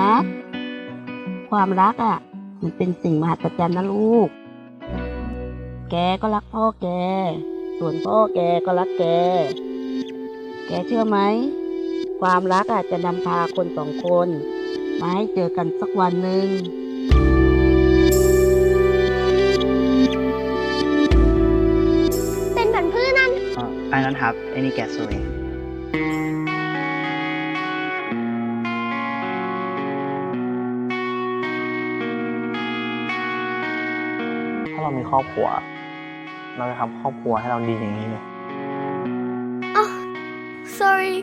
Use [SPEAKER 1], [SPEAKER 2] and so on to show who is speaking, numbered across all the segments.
[SPEAKER 1] นะ ความรักอะ มันเป็นสิ่งมหัศจรรย์นะลูก แกก็รักพ่อแก ส่วนพ่อแกก็รักแก แกเชื่อไหม ความรักอาจจะนำพาคนสองคน มาให้เจอกันสักวันหนึ่ง
[SPEAKER 2] เป็นเหมือนเพื่อนนั่น
[SPEAKER 3] อ๋ออันนั้นครับไอ้นี่แกะสวย รามีครอบครัว เราจะทำครอบครัวให้เราดีอย่างนี้เลย
[SPEAKER 2] sorry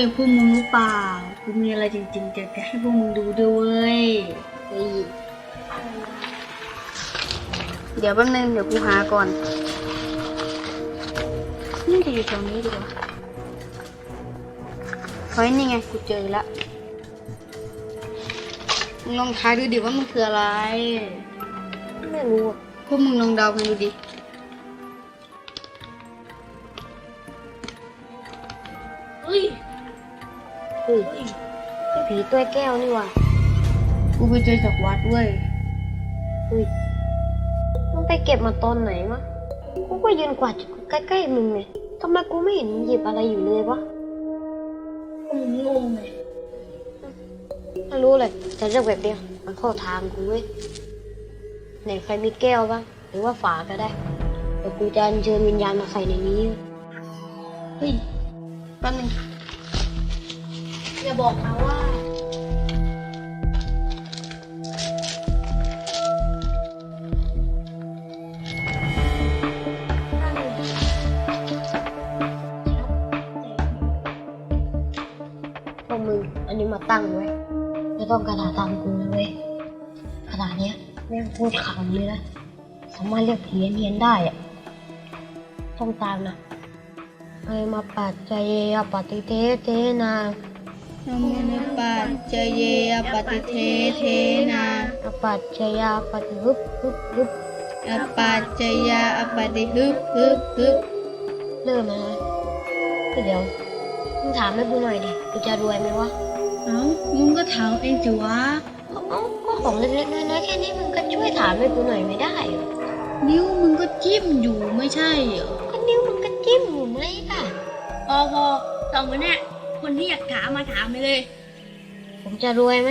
[SPEAKER 4] ยพว
[SPEAKER 5] กมึงรู้เปล่ากูมีอะไรจริงๆจะจะให้พวกมึงดูด้วยเฮ้ยเดี๋ยวแป๊บนึงเดี๋ยวกูหาก่อนนี่จะอยู่ตรงนี้ดีกว่าเฮ้ยนี่ไงกูเจอแล้วมึงลองทายดูดิว่ามันคืออะไร
[SPEAKER 2] ไม่รู้อะ
[SPEAKER 5] พวกมึงลองเดากันดูดิ
[SPEAKER 2] ตัวแก้วนี่หว่ะ
[SPEAKER 5] กูไปเจอจากวัดเว้ย
[SPEAKER 2] เฮ้ยมึงไปเก็บมาตอนไหนวะกูก็ยืนกวาดอยู่ใกล้ๆมึงไงทำไมกูไม่เห็นมึงหยิบอะไรอยู่เลยวะ
[SPEAKER 5] มึงงงเลย
[SPEAKER 2] ไม่รู้เลยแต่เรื่องแบบเนี้ยมันเข้าทางกูเว้ยไหนใครมีแก้วบ้างหรือว่าฝาก็ได้เดี๋ยวกูจะอัญเชิญวิญญาณมาใส่ในนี้
[SPEAKER 5] เฮ้ยแป๊บนึงอย่าบอกนะว่า
[SPEAKER 2] ไม่ต้องกระดาษตามกูนะเว้ยกระดาษเนี้ยแม่งพูดขำเลยนะสามารถเรียกผีเนียนได้อะต้องตามนะไอมาปัจจเยอปฏิเทเทนา
[SPEAKER 5] นโมนุปัจจเยปฏิเทเทนา
[SPEAKER 2] อปัจจยาปฏิฮึบฮึบฮึบ
[SPEAKER 5] อปัจจยาอปฏิฮึบฮึบฮึบ
[SPEAKER 2] เริ่มแล้วนะก็เดี๋ยวมึงถามให้กูหน่อยดิกูจะรวยไหมวะ
[SPEAKER 5] เอ้ามึงก็ถามเองสิวะ
[SPEAKER 2] เอ้าก็ของเล็กๆน้อยๆแค่นี้มึงก็ช่วยถามให้กูหน่อยไม่ได้เหรอ
[SPEAKER 5] นิ้วมึงก็จิ้มอยู่ไม่ใช่เหรอ
[SPEAKER 2] ก็นิ้วมึงก็จิ้มอยู่ไหมล่ะ
[SPEAKER 5] พอพอสองคนเนี้ยคนที่อยากถามมาถามไปเลย
[SPEAKER 2] ผมจะรวยไหม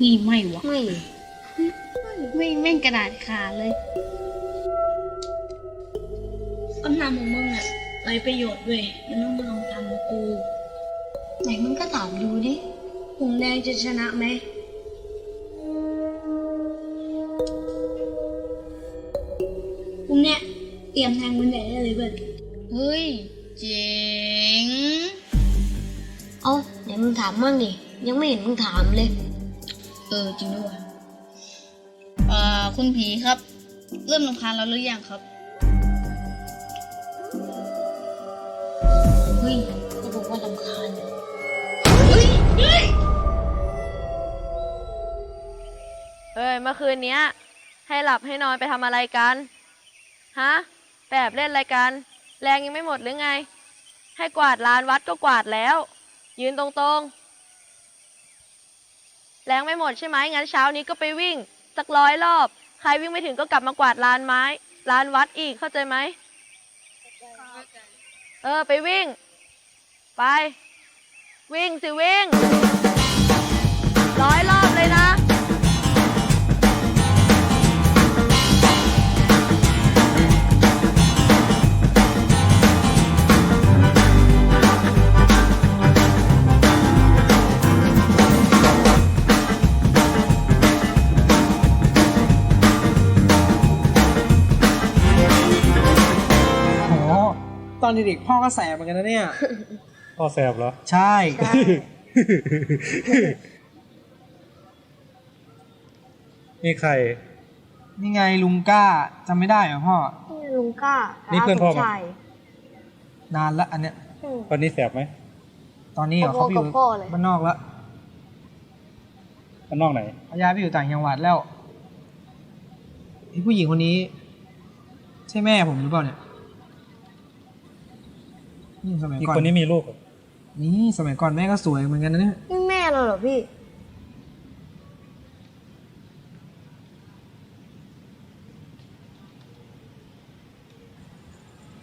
[SPEAKER 5] นี่ไม่วะ
[SPEAKER 2] ไม่
[SPEAKER 5] ไม่แม่งกระดาษขาดเลย คำนำของมึงอะไรประโยชน์เว้ยมันต้องมาลองทำกับกู
[SPEAKER 2] ไหนมึงก็ถามดูดิ
[SPEAKER 5] หงแดงจะชนะไหมพรุ่งเนี้ยเตรียมแทงมันใหญ่ได้เลยเพื่อนเฮ้ย เจ๋ง
[SPEAKER 2] เอาไหนมึงถามมั่งดิ ยังไม่เห็นมึงถามเลย
[SPEAKER 5] เออ จริงด้วยว่ะเอ่อ คุณผีครับ เริ่มรำคาญเราหรือยังครับ
[SPEAKER 2] ฮ้ยเขาบอกว่าลำคาญ
[SPEAKER 5] เฮ้ยเฮ้ย
[SPEAKER 6] เอ้ยเมื่อคืนเนี้ย ให้หลับให้นอนไปทำอะไรกัน ฮะแอบเล่นอะไรกัน แรงยังไม่หมดหรือไง ให้กวาดลานวัดก็กวาดแล้ว ยืนตรงๆ แรงไม่หมดใช่ไหมงั้นเช้านี้ก็ไปวิ่ง สักร้อยรอบ ใครวิ่งไม่ถึงก็กลับมากวาดลานไม้ ลานวัดอีกเข้าใจไหม เออ ไปวิ่ง ไป วิ่งสิวิ่ง ร้อยรอบเลยนะ
[SPEAKER 7] โห ตอนเด็กๆพ่อก็แสบเหมือนกันนะเนี่ย
[SPEAKER 8] พ่อแสบเหรอ
[SPEAKER 7] ใช่
[SPEAKER 8] นี่ใคร
[SPEAKER 7] นี่ไงลุงก้าจำไม่ได้เหรอพ่อ
[SPEAKER 9] นี่ลุงก้า
[SPEAKER 8] นี่เพื่อนพ่อมั้ย
[SPEAKER 9] ชาย
[SPEAKER 7] นานละอันเนี้ย
[SPEAKER 9] อืม
[SPEAKER 8] วันนี้แสบไหม
[SPEAKER 7] ตอนนี้เหรอ
[SPEAKER 9] พ่อ
[SPEAKER 7] เขาไปอยู่
[SPEAKER 9] กับพ่อเลย
[SPEAKER 7] บ้านนอกแล้ว
[SPEAKER 8] มันนอกไหน
[SPEAKER 7] เขาย้ายไปอยู่ต่างจังหวัดแล้วไอ้ผู้หญิงคนนี้ ใช่แม่ผมหรือเปล่าเนี่ยนี่สมัย
[SPEAKER 8] อีก
[SPEAKER 7] ก่อน
[SPEAKER 8] คนนี้มีลูกเหรอ
[SPEAKER 7] นี่สมัยก่อนแม่ก็สวยเหมือนกันนะเนี่ย
[SPEAKER 9] นี่แม่เราเหรอพี่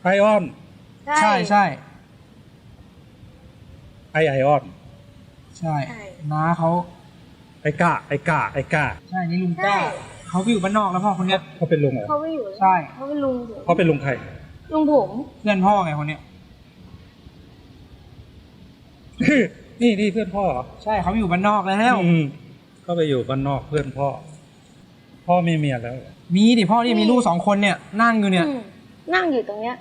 [SPEAKER 8] ไอออน
[SPEAKER 7] ใช่ใช่
[SPEAKER 8] ไอไอออน
[SPEAKER 7] ใช่
[SPEAKER 9] ใช่
[SPEAKER 7] น้าเขา
[SPEAKER 8] ไอกาไอกาไอกา
[SPEAKER 7] ใช่นี่ลุงก้า
[SPEAKER 9] ใช่
[SPEAKER 7] เขาไปอยู่บ้านนอกแล้วพ่อคนเนี้ย
[SPEAKER 8] เขาเป็นลุงเหรอ
[SPEAKER 9] เขาไม่อยู่แล้ว
[SPEAKER 7] ใช่
[SPEAKER 9] เขาเป็นลุงผม
[SPEAKER 8] เขาเป็นลุงใคร
[SPEAKER 9] ลุงผม
[SPEAKER 7] เพื่อนพ่อไงคนเนี้ย
[SPEAKER 8] นี่นี่เพื่อนพ่อเหรอ
[SPEAKER 7] ใช่เขาไปอยู่บ้านนอกแล้ว
[SPEAKER 8] อืมเขาไปอยู่บ้านนอกเพื่อนพ่อ พ่อมีเมียแล้วเหรอ
[SPEAKER 7] มีดิพ่อที่มีลูกสองคนเนี่ยนั่งอยู่เนี่ย
[SPEAKER 9] อืมนั่งอยู่ตรงเนี้ย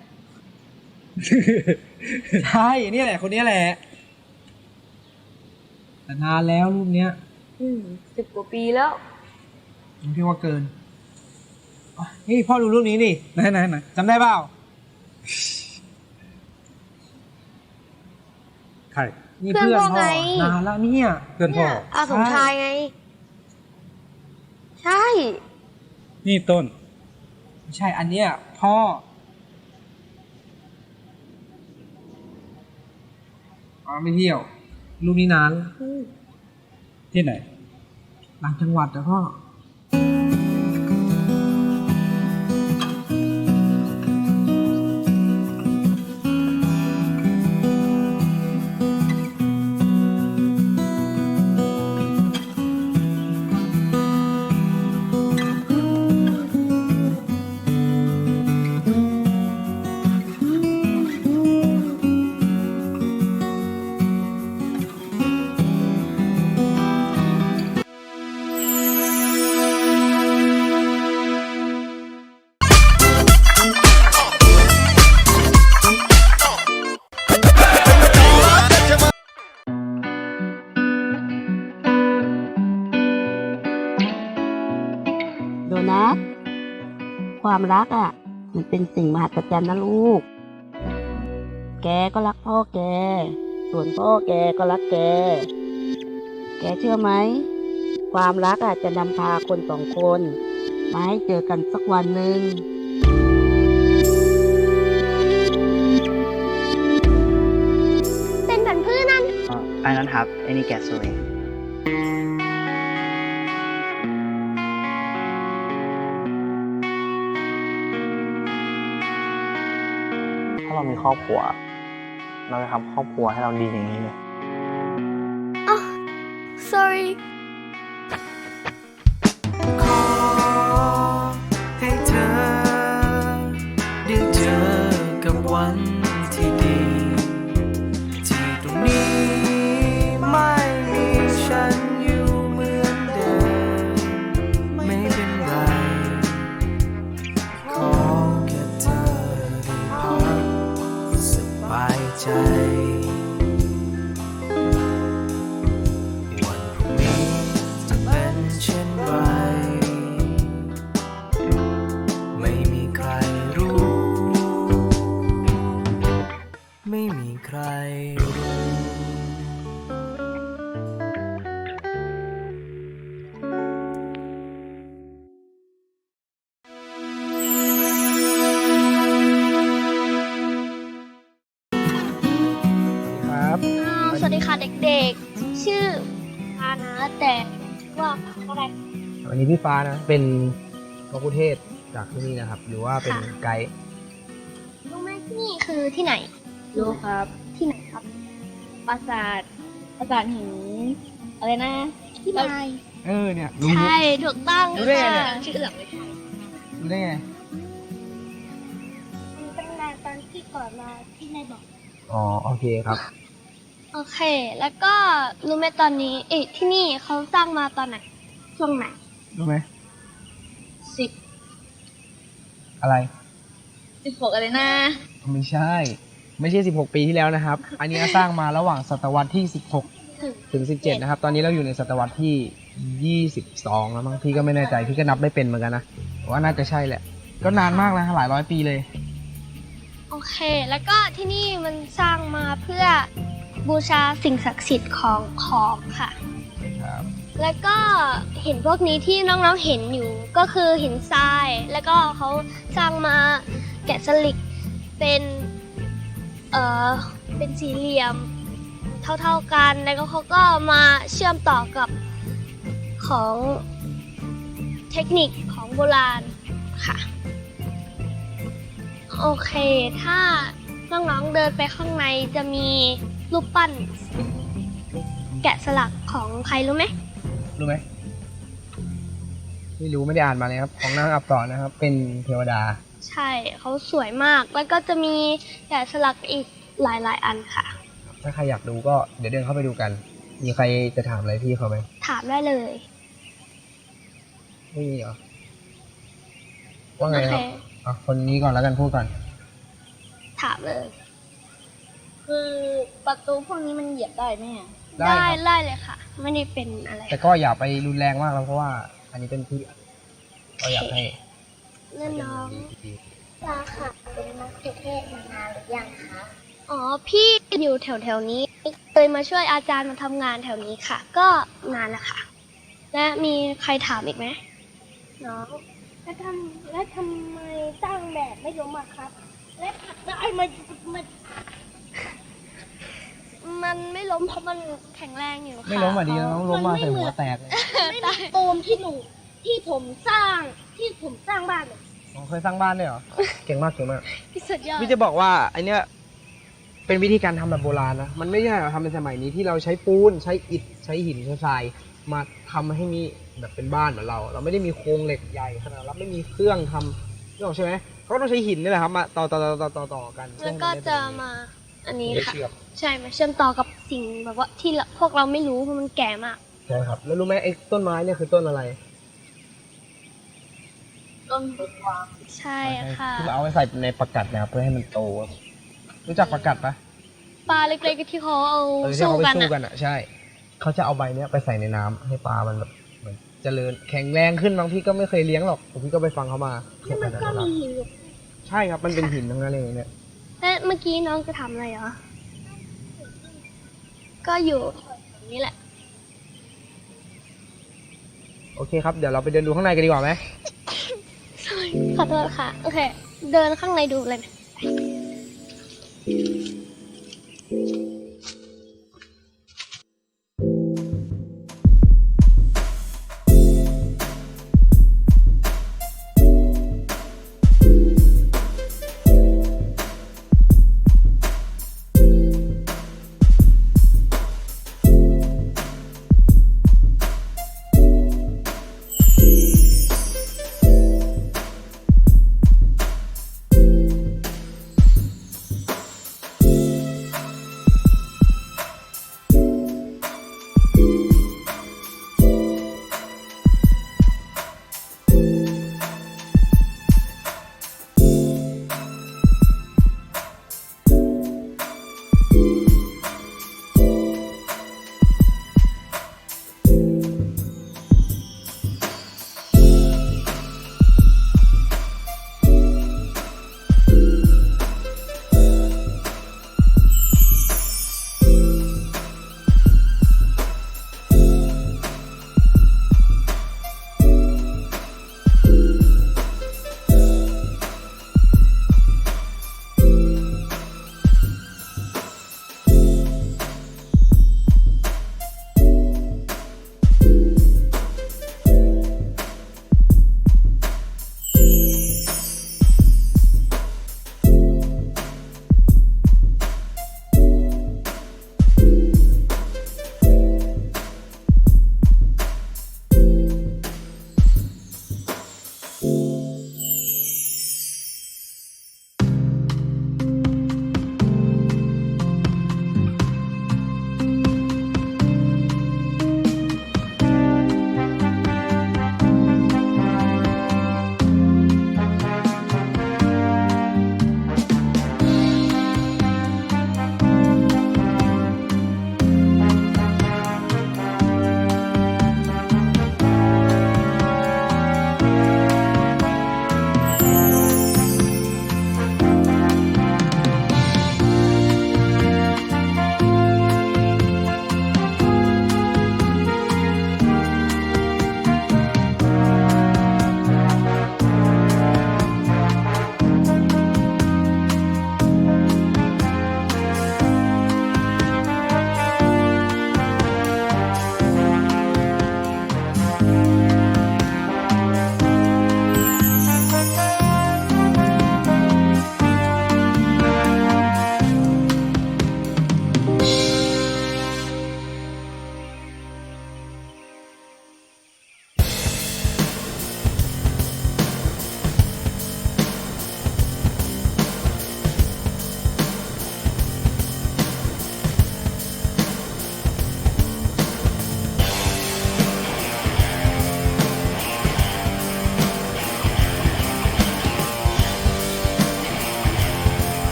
[SPEAKER 7] ใช่นี่แหละคนนี้แหละแต่นานแล้วรูปเนี้ย
[SPEAKER 9] อืมสิบกว่าปีแล้ว
[SPEAKER 7] ผมพี่ว่าเกินอะนี่พ่อดูรูปนี้ดิ
[SPEAKER 8] ไหนไหนไหน
[SPEAKER 7] จำได้เปล่า
[SPEAKER 8] ใคร
[SPEAKER 7] นี่
[SPEAKER 9] เพื่
[SPEAKER 7] เพื่
[SPEAKER 9] อ
[SPEAKER 7] อนน
[SPEAKER 9] พ่อ
[SPEAKER 7] พ่อ
[SPEAKER 9] ไง
[SPEAKER 7] นานแล้วเนี่ย
[SPEAKER 8] เพื่อนพ่อ
[SPEAKER 9] เนี่ยอาสมชายไง ใช่
[SPEAKER 8] นี่ต้น
[SPEAKER 7] ไม่ใช่อันเนี้ยพ่อ อ๋อไม่เที่ยวรูปนี้นาน
[SPEAKER 9] อืม
[SPEAKER 8] ที่ไหน
[SPEAKER 7] หลังจังหวัดนะพ่อ
[SPEAKER 1] ความรักอะ มันเป็นสิ่งมหัศจรรย์นะลูก แกก็รักพ่อแก ส่วนพ่อแกก็รักแก แกเชื่อไหม ความรักอะจะนำพาคนสองคน มาให้เจอกันสักวันหนึ่ง
[SPEAKER 9] เป็นเหมือนเพื่อนนั่น
[SPEAKER 3] อ๋อไอ้นั้นครับไอ้นี่แกะสวย
[SPEAKER 8] ครอบครัว เราจะทำครอบครัวให้เราดีอย่างนี้เลย
[SPEAKER 9] sorry อพานะแต่ว่าอะไร
[SPEAKER 7] วันนี้พี่ฟ้านะ เป็นมะกุเทศจากที่นี่นะครับ หรือว่าเป็น
[SPEAKER 10] ค่ะ
[SPEAKER 7] ไกด์
[SPEAKER 10] รู้ไหมที่นี่คือที่ไหน
[SPEAKER 5] รู้ครับ
[SPEAKER 10] ที่ไหนครับ
[SPEAKER 5] ปราสาท ปราสาทหินอะไรนะ
[SPEAKER 10] ที่ไหน
[SPEAKER 7] เออเนี่ยรู้
[SPEAKER 10] ใช่ ถูกต้อง
[SPEAKER 7] รู้ได้ไง
[SPEAKER 10] ค่ะ
[SPEAKER 7] เนี่ย
[SPEAKER 5] ชื่อหลักเลย
[SPEAKER 7] รู้ได้ไง
[SPEAKER 10] เป็นงานตอนที่ก่อนมาที่นายบอก
[SPEAKER 7] อ๋อโอเคครับ
[SPEAKER 10] โอเค แล้วก็รู้ไหมตอนนี้ เอ๊ะที่นี่เขาสร้างมาตอนไหน ช่วงไหน
[SPEAKER 7] รู้ไหม
[SPEAKER 5] สิบ
[SPEAKER 7] อะไร
[SPEAKER 5] สิบหกอะไรนะ
[SPEAKER 7] ไม่ใช่ ไม่ใช่ 16 ปีที่แล้วนะครับ อันนี้สร้างมาระหว่างศตวรรษที่ 16 ถึง 17 นะครับ ตอนนี้เราอยู่ในศตวรรษที่ 22 แล้วมั้งพี่ก็ไม่แน่ใจพี่ก็นับไม่เป็นเหมือนกันนะแต่ว่าน่าจะใช่แหละ ก็นานมากนะหลายร้อยปีเลย
[SPEAKER 10] โอเค แล้วก็ที่นี่มันสร้างมาเพื่อบูชาสิ่งศักดิ์สิทธิ์ของของค่ะ
[SPEAKER 7] ครับ
[SPEAKER 10] แล้วก็เห็นพวกนี้ที่น้องๆเห็นอยู่ก็คือหินทราย แล้วก็เขาสร้างมาแกะสลักเป็นเอ่อเป็นสี่เหลี่ยมเท่าๆกัน แล้วก็เขาก็มาเชื่อมต่อกับของเทคนิคของโบราณค่ะ โอเค ถ้าน้องๆเดินไปข้างในจะมีรูปปั้น แกะสลักของใครรู้ไหม
[SPEAKER 7] รู้ไหมไม่รู้ไม่ได้อ่านมาเลยครับ ของนางอับต่อนะครับ เป็นเทวดา
[SPEAKER 10] ใช่เขาสวยมาก แล้วก็จะมีแกะสลักอีกหลายๆ อันค่ะ
[SPEAKER 7] ถ้าใครอยากดูก็เดี๋ยวเดินเข้าไปดูกัน มีใครจะถามอะไรพี่เขาไหม
[SPEAKER 10] ถามได้เลย
[SPEAKER 7] ไม่มีเหรอว่าไง
[SPEAKER 10] โอ
[SPEAKER 7] ค
[SPEAKER 10] เค
[SPEAKER 7] รับอะคนนี้ก่อนแล้วกันพูดก่อน
[SPEAKER 10] ถามเลย
[SPEAKER 5] คือประตูพวกนี้มันเหยียบได้ไหมอะ
[SPEAKER 7] ได้
[SPEAKER 10] ได้
[SPEAKER 7] ครับ
[SPEAKER 10] ได้เลยค่ะ ไม่ได้เป็นอะไร
[SPEAKER 7] แต่ก็อย่าไปรุนแรงมากแล้วเพราะว่า อันนี้เป็นที่ก็อยากให้
[SPEAKER 10] เล่นน้อง
[SPEAKER 7] ดี
[SPEAKER 10] ลาค่ะเป็นนักเทศมานานหรือยังคะอ๋อพี่อยู่แถวๆนี้เคยมาช่วยอาจารย์มาทำงานแถวนี้ค่ะ ก็นานแล้วค่ะ และมีใครถามอีกไหมน้องแล้วทำแล้วทำไมสร้างแบบไม่ล้มอะครับ และผักได้มันมัน มันไม่ล้มเพราะมันแข็งแรงอยู่ค่ะ
[SPEAKER 7] ไม่ล้มอะดีแล้วล้มมาใส่หัวแตกเลย
[SPEAKER 10] ไม่เหมือนตูมที่หนูที่ผมสร้างที่ผมสร้างบ้านเลย
[SPEAKER 7] อ๋อเคยสร้างบ้านด้วยเหรอ เก่งมากเก่งมาก
[SPEAKER 10] พี่สุดยอด
[SPEAKER 7] พี่จะบอกว่าไอเนี้ยเป็นวิธีการทำแบบโบราณนะ มันไม่ใช่เราทำในสมัยนี้ที่เราใช้ปูนใช้อิฐใช้หินใช้ทรายมาทำให้มีแบบเป็นบ้านเหมือนเรา เราไม่ได้มีโครงเหล็กใหญ่ขนาดนั้นเราไม่มีเครื่องทำนึกออกใช่ไหมเขาก็ต้องใช้หินนี่แหละครับมาต่อต่อต่อต่อต่อต่อกัน
[SPEAKER 10] แล้วก็จะมา อันนี้
[SPEAKER 7] ไม่
[SPEAKER 10] ค่ะ
[SPEAKER 7] เชื่อม
[SPEAKER 10] ใช่มาเชื่อมต่อกับสิ่งแบบว่าที่เราพวกเราไม่รู้เพราะมันแก่มาก
[SPEAKER 7] ใช่ครับ แล้วรู้ไหมไอ้ต้นไม้เนี่ยคือต้นอะไร
[SPEAKER 5] ต้นบุกวาง
[SPEAKER 10] ใช่ค่ะ
[SPEAKER 7] ที่เอาไว้ใส่ในประกัดนะครับเพื่อให้มันโตรู้จักประกัดปะ
[SPEAKER 10] ปลาเล็กๆที่เขาเอา
[SPEAKER 7] เออที่
[SPEAKER 10] สู้
[SPEAKER 7] เขาไป
[SPEAKER 10] กัน
[SPEAKER 7] สู้
[SPEAKER 10] อะ
[SPEAKER 7] กันอะใช่ เขาจะเอาใบเนี้ยไปใส่ในน้ำให้ปลามันแบบเหมือนเจริญแข็งแรงขึ้นบางพี่ก็ไม่เคยเลี้ยงหรอกแต่พี่ก็ไปฟังเขามา
[SPEAKER 10] แล้วมันก็มีหินอยู่
[SPEAKER 7] ใช่ครับมันเป็นหินทั้งนั้นเลยเนี่ย
[SPEAKER 10] และเมื่อกี้น้องจะทำอะไรเหรอ ก็อยู่แบบนี้แหละ
[SPEAKER 7] โอเคครับ เดี๋ยวเราไปเดินดูข้างในกันดีกว่าไหม
[SPEAKER 10] ขอโทษค่ะ โอเค เดินข้างในดูเลยนะ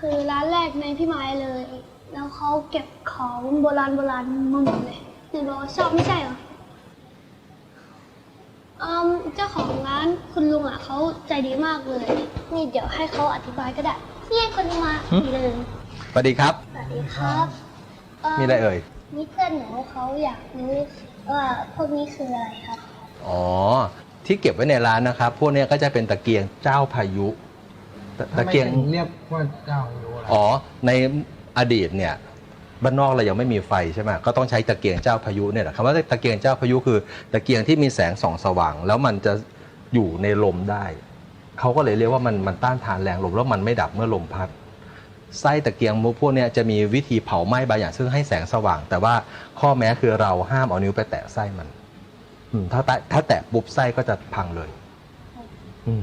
[SPEAKER 5] คือร้านแรกในพี่ไม้เลย แล้วเขาเก็บของโบราณโบราณมาหมดเลยหนูบอกว่าชอบไม่ใช่เหรออืมเจ้าของร้านคุณลุงอะเขาใจดีมากเลย นี่เดี๋ยวให้เขาอธิบายก็ได้นี่คนนี้มาดีเลย
[SPEAKER 11] สวัสดีครับ
[SPEAKER 5] สวัสดีครับเมี
[SPEAKER 11] อะไรเอ่ย
[SPEAKER 5] นี่เพื่อนหนูเขาอยากรู้ว่าพวกนี้คืออะไรครับ
[SPEAKER 11] อ๋อ ที่เก็บไว้ในร้านนะครับ พวกเนี้ยก็จะเป็นตะเกียงเจ้าพายุ ตะ
[SPEAKER 7] ทำ
[SPEAKER 11] ตะ
[SPEAKER 7] ไม
[SPEAKER 11] เกียง
[SPEAKER 7] ถึงเรียกว่าเจ้าอยู่อะไร
[SPEAKER 11] อ๋อ ในอดีตเนี่ยบ้านนอกเรายังไม่มีไฟใช่ไหมก็ต้องใช้ตะเกียงเจ้าพายุเนี่ยแหละคำว่าตะเกียงเจ้าพายุคือ ตะเกียงที่มีแสงส่องสว่าง แล้วมันจะอยู่ในลมได้ เขาก็เลยเรียกว่ามันมันต้านทานแรงลมแล้วมันไม่ดับเมื่อลมพัด ไส้ตะเกียงมุกพวกเนี้ยจะมีวิธีเผาไหม้บางอย่างซึ่งให้แสงสว่าง แต่ว่าข้อแม้คือเราห้ามเอานิ้วไปแตะไส้มัน อืมถ้าแตะถ้าแตะปุ๊บไส้ก็จะพังเลย อืม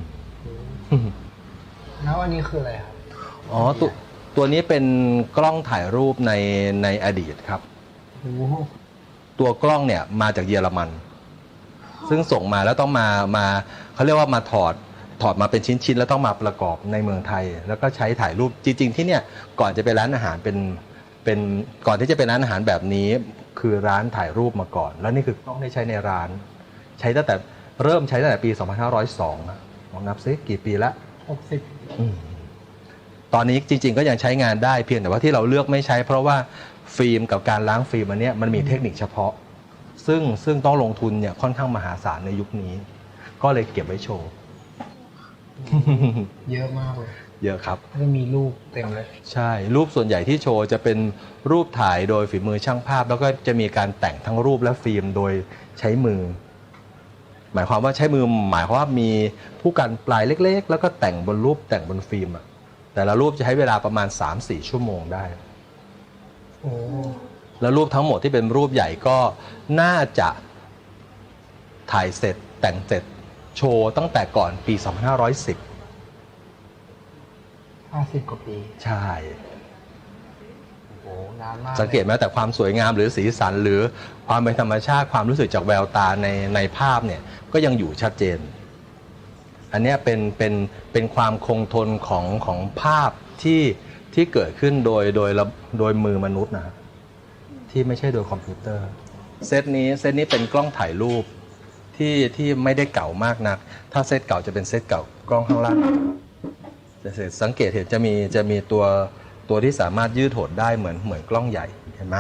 [SPEAKER 7] แล้วอันนี้คืออะไรครับ
[SPEAKER 11] อ๋อตัวตัวนี้เป็นกล้องถ่ายรูปในในอดีตครับ
[SPEAKER 7] โอ้โห
[SPEAKER 11] ตัวกล้องเนี่ยมาจากเยอรมัน ซึ่งส่งมาแล้วต้องมามาเขาเรียกว่ามาถอดถอดมาเป็นชิ้นๆแล้วต้องมาประกอบในเมืองไทย แล้วก็ใช้ถ่ายรูปจริง ๆ ที่เนี่ยก่อนจะเป็นร้านอาหารเป็นเป็นก่อนที่จะเป็นร้านอาหารแบบนี้ คือร้านถ่ายรูปมาก่อน แล้วนี่คือกล้องที่ใช้ในร้าน ใช้ตั้งแต่เริ่มใช้ตั้งแต่ปี 2502นะลองนับซิกี่ปีละ
[SPEAKER 7] หกสิบ
[SPEAKER 11] อืม ตอนนี้จริง ๆ ก็ยังใช้งานได้เพียงแต่ว่าที่เราเลือกไม่ใช้ เพราะว่าฟิล์มกับการล้างฟิล์มอันเนี้ยมันมีเทคนิคเฉพาะ ซึ่งซึ่งต้องลงทุนเนี่ยค่อนข้างมหาศาลในยุคนี้ ก็เลยเก็บไว้โชว์
[SPEAKER 7] เยอะมากเลย
[SPEAKER 11] เยอะครับ
[SPEAKER 7] ก็จะมีรูปเต็มเลย
[SPEAKER 11] ใช่ รูปส่วนใหญ่ที่โชว์จะเป็นรูปถ่ายโดยฝีมือช่างภาพ แล้วก็จะมีการแต่งทั้งรูปและฟิล์มโดยใช้มือ หมายความว่าใช้มือหมายความว่ามีผู้กันปลายเล็ก ๆ แล้วก็แต่งบนรูปแต่งบนฟิล์มอะแต่ละรูปจะใช้เวลาประมาณ 3-4 ชั่วโมงได้
[SPEAKER 7] โอ้
[SPEAKER 11] แล้วรูปทั้งหมดที่เป็นรูปใหญ่ก็น่าจะถ่ายเสร็จแต่งเสร็จโชว์ตั้งแต่ก่อนปี 2510
[SPEAKER 7] ห้าสิบกว่าปี
[SPEAKER 11] ใช่
[SPEAKER 7] โอ้นานมาก
[SPEAKER 11] สังเกตไหมแต่ความสวยงามหรือสีสันหรือ ความเป็นธรรมชาติความรู้สึกจากแววตาในในภาพเนี่ยก็ยังอยู่ชัดเจน อันนี้เป็นเป็นเป็นความคงทนของของภาพที่ที่เกิดขึ้นโดยโดยระโดยมือมนุษย์นะฮะที่ไม่ใช่โดยคอมพิวเตอร์ เซตนี้เซตนี้เป็นกล้องถ่ายรูปที่ที่ไม่ได้เก่ามากนัก ถ้าเซตเก่าจะเป็นเซตเก่ากล้องข้างล่างจะสังเกตเห็นจะมีจะมีตัวตัวที่สามารถยืดโหดได้เหมือนเหมือนกล้องใหญ่เห็นไหม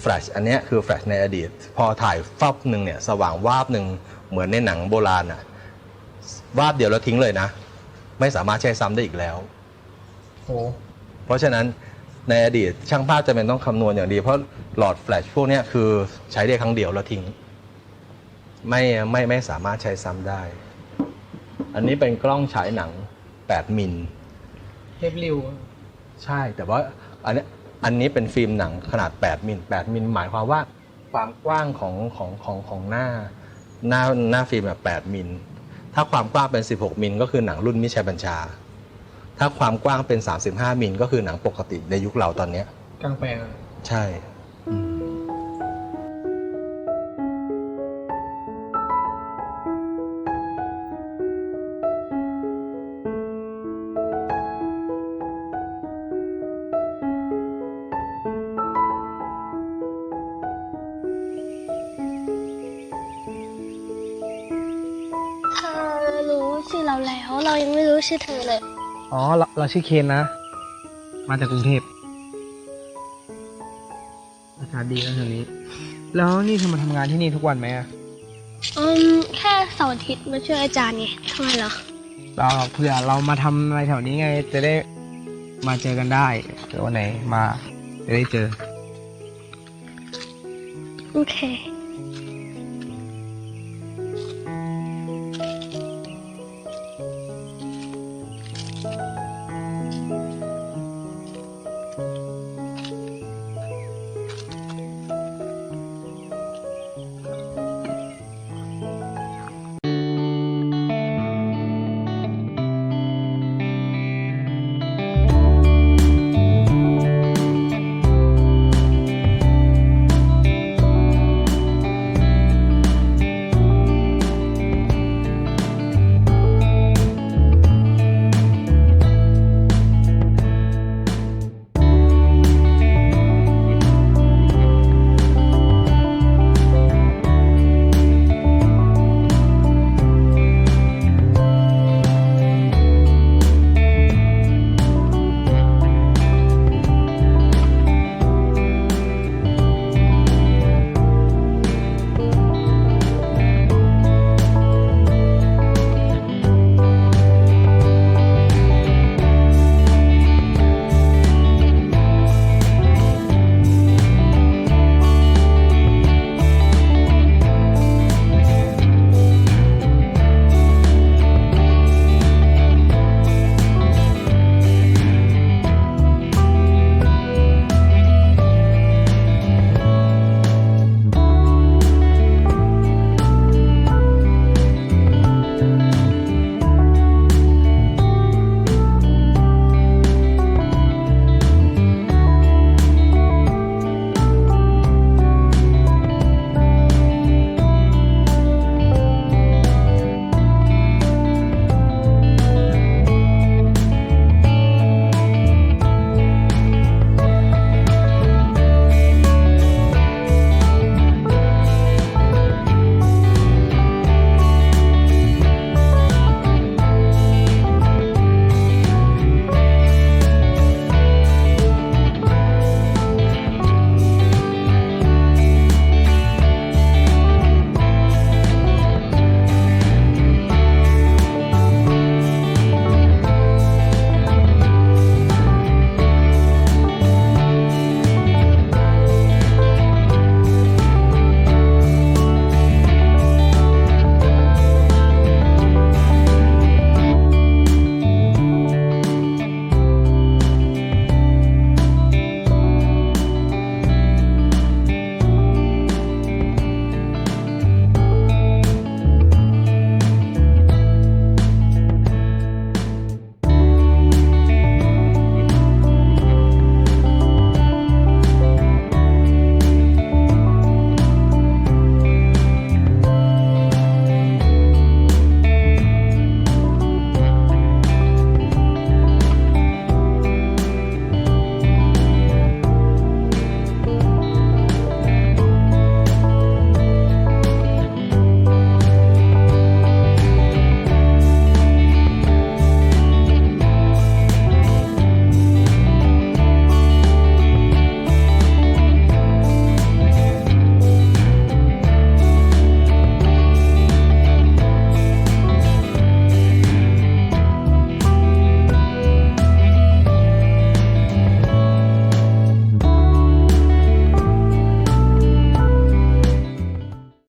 [SPEAKER 11] แฟลชอันเนี้ยคือแฟลชในอดีต พอถ่ายฟับหนึ่งเนี่ยสว่างวาบหนึ่งเหมือนในหนังโบราณอะวาบเดียวแล้วทิ้งเลยนะ ไม่สามารถใช้ซ้ำได้อีกแล้ว
[SPEAKER 7] โอ้
[SPEAKER 11] เพราะฉะนั้นในอดีตช่างภาพจะเป็นต้องคำนวณอย่างดี เพราะหลอดแฟลชพวกเนี้ยคือใช้ได้ครั้งเดียวแล้วทิ้ง ไม่ไม่ไม่สามารถใช้ซ้ำได้ อันนี้เป็นกล้องฉายหนัง 8 มิล
[SPEAKER 7] เทปริว
[SPEAKER 11] ใช่แต่ว่าอันนี้ อันนี้เป็นฟิล์มหนังขนาด 8มิล8มิลหมายความว่าความกว้างของของของของหน้าหน้าหน้าฟิล์มแบบ8มิลถ้าความกว้างเป็น 16 มิลก็คือหนังรุ่นมิชัยบัญชา ถ้าความกว้างเป็น 35 มิลก็คือหนังปกติในยุคเราตอนเนี้ย
[SPEAKER 7] กลางแปลงอะ
[SPEAKER 11] ใช่อืม
[SPEAKER 7] เราชื่อเคนนะ มาจากกรุงเทพอากาศดีนะแถวนี้ แล้วนี่เธอมาทำงานที่นี่ทุกวันไหมอะ
[SPEAKER 5] อืมแค่เสาร์อาทิตย์มาช่วยอาจารย์ไงทำไมเหรอ
[SPEAKER 7] เราเผื่อเรามาทำอะไรแถวนี้ไง จะได้มาเจอกันได้เดี๋ยววันไหนมาจะได้เจอ
[SPEAKER 5] โอเค